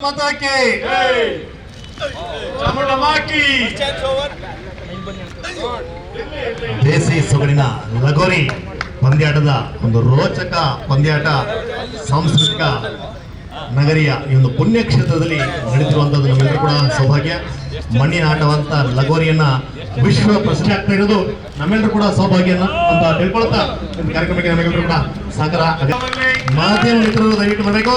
ಮಾತಾಕೆ ದೇಸಿ ಸೊಗಡಿನ ಲಗೋರಿ ಪಂದ್ಯಾಟದ ಒಂದು ರೋಚಕ ಪಂದ್ಯಾಟ, ಸಾಂಸ್ಕೃತಿಕ ನಗರಿಯ ಈ ಒಂದು ಪುಣ್ಯಕ್ಷೇತ್ರದಲ್ಲಿ ನಡೀತಿರುವಂತದ್ದು ನಮ್ಮೆಲ್ಲರೂ ಕೂಡ ಸೌಭಾಗ್ಯ. ಮಣ್ಣಿನ ಆಟವಂತ ಲಗೋರಿಯನ್ನ ವಿಶ್ವ ಪ್ರಸಿದ್ಧಿ ಆಗ್ತಾ ಇರೋದು ನಮ್ಮೆಲ್ಲರೂ ಕೂಡ ಸೌಭಾಗ್ಯ ಅಂತ ತಿಳ್ಕೊಳ್ತಾ ಕಾರ್ಯಕ್ರಮಕ್ಕೆ ನಮ್ಮೆಲ್ಲರೂ ಕೂಡ ಸಹಕಾರ. ಮಾಧ್ಯಮ ಮಿತ್ರರು ದಯವಿಟ್ಟು ಬರಬೇಕು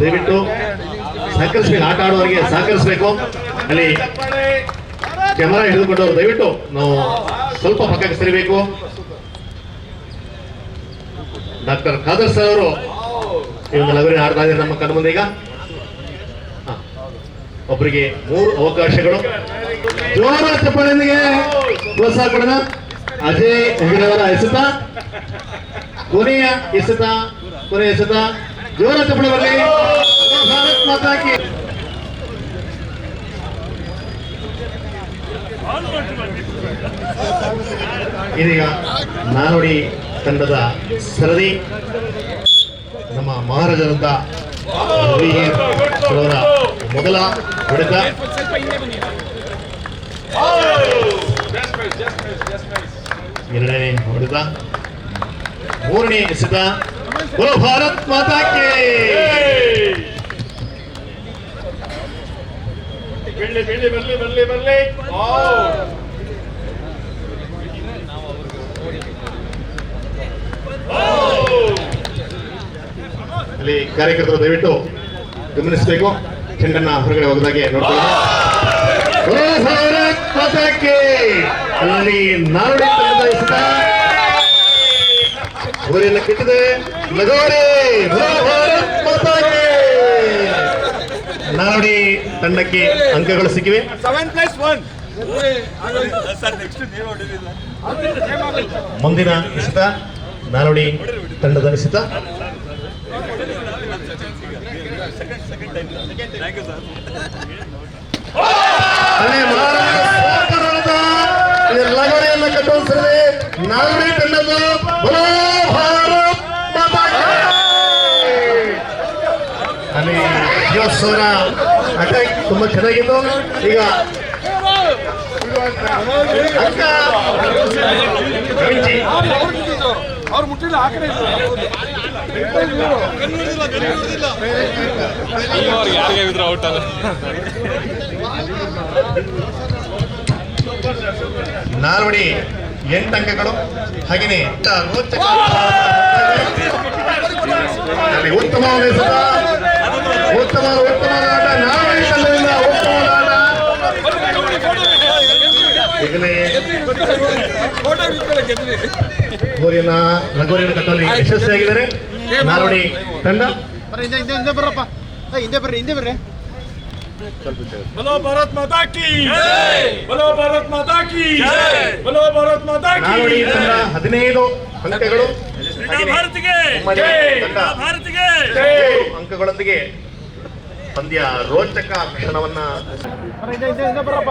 ದಯವಿಟ್ಟು ಸಹಕರಿಸಬೇಕು ಆಟ ಆಡುವವರಿಗೆ ಸಹಕರಿಸಬೇಕು. ಅಲ್ಲಿ ಕ್ಯಾಮರಾ ಹಿಡಿದುಕೊಂಡವರು, ದಯವಿಟ್ಟು ನಾವು ಸ್ವಲ್ಪ ಪಕ್ಕಕ್ಕೆ ಸರಿಬೇಕು ಡಾಕ್ಟರ್ ಖಾದರ್ ಸರ್ ಅವರು ಒಂದು ಲಗೋರಿ ಆಡ್ತಾ ಇದ್ದಾರೆ ನಮ್ಮ ಕಣ್ಣು ಮುಂದೆ ಈಗ. ಒಬ್ಬರಿಗೆ ಮೂರು ಅವಕಾಶಗಳು. ಪ್ರೋತ್ಸಾಹ ಕೊಡೋಣ. ಅಜಯ್ ಹೆಗಡೆಯವರ ಎಸೆತ, ಕೊನೆಯ ಎಸೆತ ಕೊನೆಯ ಎಸೆತ. ಜೋರ ಚಪ್ಪಾಳೆ ಬರಲಿ ಭಾರತ್ ಮಾತಾಕಿ ಇದೀಗ ನಾನೋಡಿ ತಂಡದ ಸರದಿ. ನಮ್ಮ ಮಹಾರಾಜರಂತ ಮೊದಲ ಹೊಡೆತ. ಎರಡನೇ ಹೊಡೆತ. ಮೂರನೇ ಎಸೆತ. ಬೋಲೋ ಭಾರತ್ ಮಾತಾಕ್ಕೆ ಬೆಳ್ಳಿ ಬೆಳ್ಳಿ ಬರ್ಲಿ ಬರ್ಲಿ ಬರ್ಲಿ. ಅಲ್ಲಿ ಕಾರ್ಯಕರ್ತರು ದಯವಿಟ್ಟು ಗಮನಿಸಬೇಕು. ಚೆಂಡನ್ನ ಹೊರಗಡೆ ಹೋಗದಾಗೆ ಮಾತಾಕ್ಕೆ ಅಲ್ಲಿ ನಾರಡಿ ತಂಡದ ಗೋರಿಯನ್ನು ಕಿಟ್ಟಿದೆ ಲಗೋರಿ. ನಾಡಿ ತಂಡಕ್ಕೆ ಅಂಕಗಳು ಸಿಕ್ಕಿವೆ. ಸೆವೆನ್ ಪ್ಲಸ್ ಒನ್ ಮುಂದಿನ ಎಸೆತ ನಾನೋಡಿ ತಂಡದ ಈ ಲಗೋರಿಯನ್ನು ಕಟ್ಟುವಂತಿದೆ ನಾಲ್ಡಿ ತಂಡದ ಶಿವಸವರ ಅಟ್ಯಾಕ್ ತುಂಬಾ ಚೆನ್ನಾಗಿತ್ತು. ಈಗ ಅಂಕ ರವಿಜಿ ಅವ್ರು ಮುಟ್ಟಿಲ್ಲ ಆ ಔಟ್ ಅಲ್ಲ ನಾಲ್ವಡಿ ಎಂಟು ಅಂಕಗಳು. ಹಾಗೆಯೇ ಅಲ್ಲಿ ಉತ್ತಮವಾದ ಎಸೆತ. ಉತ್ತಮವಾದ ಉತ್ತಮವಾದ ಆಟ ನಾಲ್ವಡಿ ತಂಡದಿಂದ ಉತ್ತಮವಾದ ಆಟ ಗೋರಿಯನ್ನ ಲಗೋರಿಯನ್ನು ಕಟ್ಟುವಲ್ಲಿ ಯಶಸ್ವಿಯಾಗಿದ್ದಾರೆ. ನಾಲ್ವಡಿ ತಂಡ. ಹಿಂದೆ ಬರ್ರಪ್ಪ ಏ, ಹಿಂದೆ ಬರ್ರಿ ಹಿಂದೆ ಬರ್ರಿ. ಬಲೋ ಭಾರತ್ ಮಾತಾ ಕಿ ಬಲೋ ಭಾರತ್ ಮಾತಾ ಕಿ ಬಲೋ ಭಾರತ್ ಮಾತಾ ಕಿ ನಾಲ್ವಡಿ ತಂಡ ಹದಿನೈದು ಅಂಕಗಳು. ಭಾರತಿಗೆ ಭಾರತಿಗೆ ಅಂಕಗಳೊಂದಿಗೆ ಪಂದ್ಯ ರೋಚಕ ಕ್ಷಣವನ್ನ ಬರಪ್ಪ ಹಿಂದೆ ಹಿಂದೆ ಹಿಂದೆ ಬರ್ರಪ್ಪ